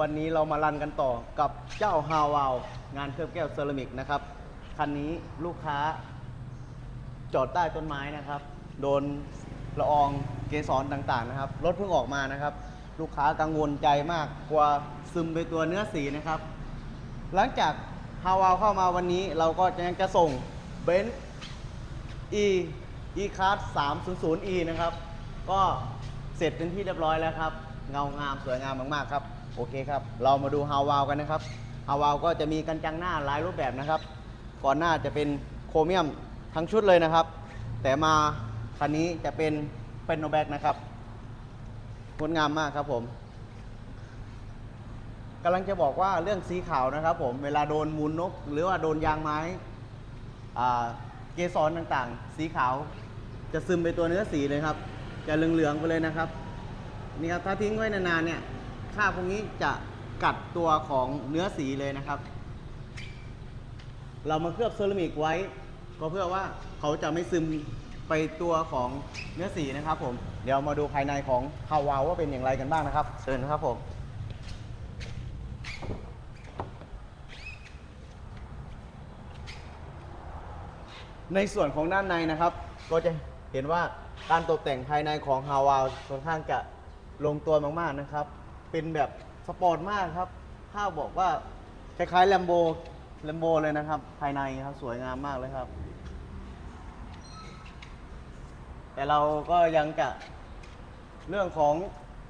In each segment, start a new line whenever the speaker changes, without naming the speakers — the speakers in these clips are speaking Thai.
วันนี้เรามารันกันต่อกับเจ้าฮาวาวงานเคลือบแก้วเซรามิกนะครับ คันนี้ลูกค้าจอดใต้ต้นไม้นะครับ โดนละอองเกสรต่างๆนะครับ รถเพิ่งออกมานะครับ ลูกค้ากังวลใจมากกลัวซึมไปตัวเนื้อสีนะครับ หลังจากฮาวาวเข้ามาวันนี้เราก็จะยังจะส่งเบนซ์ e e card 300 e นะครับ ก็เสร็จเป็นที่เรียบร้อยแล้วครับ เงางามสวยงามมากๆครับ โอเคครับ เรามาดูฮาวาวกันนะครับฮาวาวก็จะมีกันจังหน้าหลายรูปแบบนะครับ ก่อนหน้าจะเป็นโครเมียมทั้งชุดเลยนะครับ แต่มาคันนี้จะเป็นเป็นโนแบกนะครับงดงามมากครับผมกำลังจะบอกว่าเรื่องสีขาวนะครับผมเวลาโดนมูลนก หรือว่าโดนยางไม้เกสรต่างๆ สีขาวจะซึมไปตัวเนื้อสีเลยครับ จะเหลืองๆไปเลยนะครับ นี่ครับถ้าทิ้งไว้นานๆเนี่ย คราบพวกนี้จะกัดตัวของเนื้อสีเลยนะครับ เรามาเคลือบเซรามิกไว้ ก็เพื่อว่าเขาจะไม่ซึมไปตัวของเนื้อสีนะครับผม เดี๋ยวมาดูภายในของฮาวาวว่าเป็นอย่างไรกันบ้างนะครับ เชิญนะครับผมในส่วนของด้านในนะครับ ก็จะเห็นว่าการตกแต่งภายในของฮาวาวค่อนข้างจะลงตัวมากๆนะครับ เป็นแบบสปอร์ตมากครับถ้าบอกว่าคล้ายๆแลมโบแลมโบเลยนะครับ ภายในครับสวยงามมากเลยครับ แต่เราก็ยังจะเรื่องของ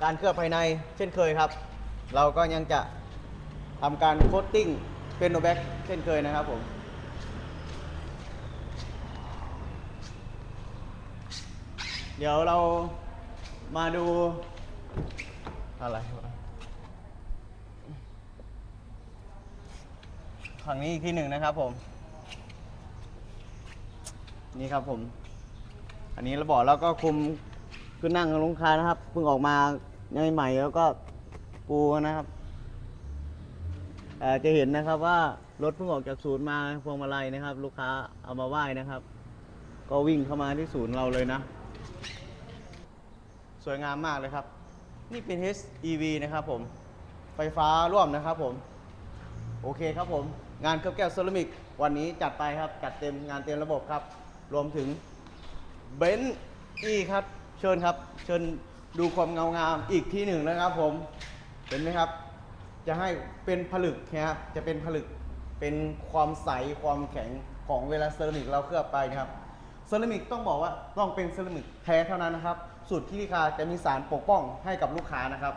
การเคลือบภายในเช่นเคยครับ เราก็ยังจะทำการโคตติ้งเป็นโนแบ็กเช่นเคยนะครับผมเดี๋ยวเรามาดู อะไรวะฝั่งนี้อีกที่หนึ่งนะครับผม นี่ครับผม อันนี้เราบอกแล้วก็คุมคือนั่งลงคานะครับเพิ่งออกมาใหม่ๆแล้วก็ปูนะครับจะเห็นนะครับว่ารถเพิ่งออกจากศูนย์มาพวงมาลัยนะครับ ลูกค้าเอามาไหว้นะครับ ก็วิ่งเข้ามาที่ศูนย์เราเลยนะ สวยงามมากเลยครับ นี่เป็น HEV นะครับผม ไฟฟ้าร่วมนะครับผม โอเคครับผม งานเคลือบแก้วเซรามิก วันนี้จัดไปครับ จัดเต็มงานเต็มระบบครับ รวมถึงเบนซ์อีครับ เชิญครับ เชิญดูความเงางามอีกที่หนึ่งนะครับผม เห็นไหมครับ จะให้เป็นผลึกนะครับ จะเป็นผลึก เป็นความใส ความแข็งของเวลาเซรามิกเราเคลือบไปนะครับ เซรามิกต้องบอกว่าต้องเป็นเซรามิกแท้เท่านั้นนะครับ สูตรคิริคาจะมีสารปกป้องให้กับลูกค้านะครับ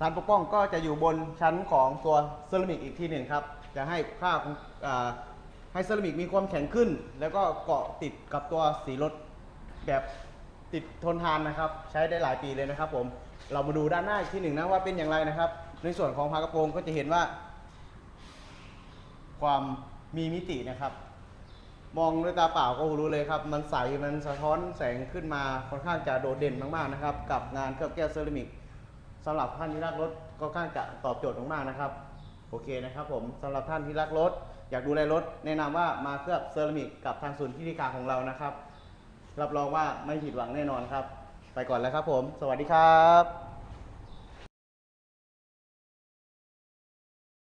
สารปกป้องก็จะอยู่บนชั้นของตัวเซรามิกอีกทีหนึ่งครับ จะให้ค่าของให้เซรามิกมีความแข็งขึ้น แล้วก็เกาะติดกับตัวสีรถแบบติดทนทานนะครับ ใช้ได้หลายปีเลยนะครับผมเรามาดูด้านหน้าอีกที่หนึ่งนะว่าเป็นอย่างไรนะครับ ในส่วนของพากระโปรงก็จะเห็นว่า ความมีมิตินะครับ มองด้วยตาเปล่าก็รู้เลยครับ มันใส มันสะท้อนแสงขึ้นมาค่อนข้างจะโดดเด่นมากๆนะครับ กับงานเคลือบแก้วเซรามิกสำหรับท่านที่รักรถก็ค่อนข้างจะตอบโจทย์มากๆนะครับ โอเคนะครับผมสำหรับท่านที่รักรถ อยากดูแลรถ แนะนำว่ามาเคลือบเซรามิกกับทางศูนย์พิธีการของเรานะครับ รับรองว่าไม่ผิดหวังแน่นอนครับ ไปก่อนแล้วครับผม สวัสดีครับ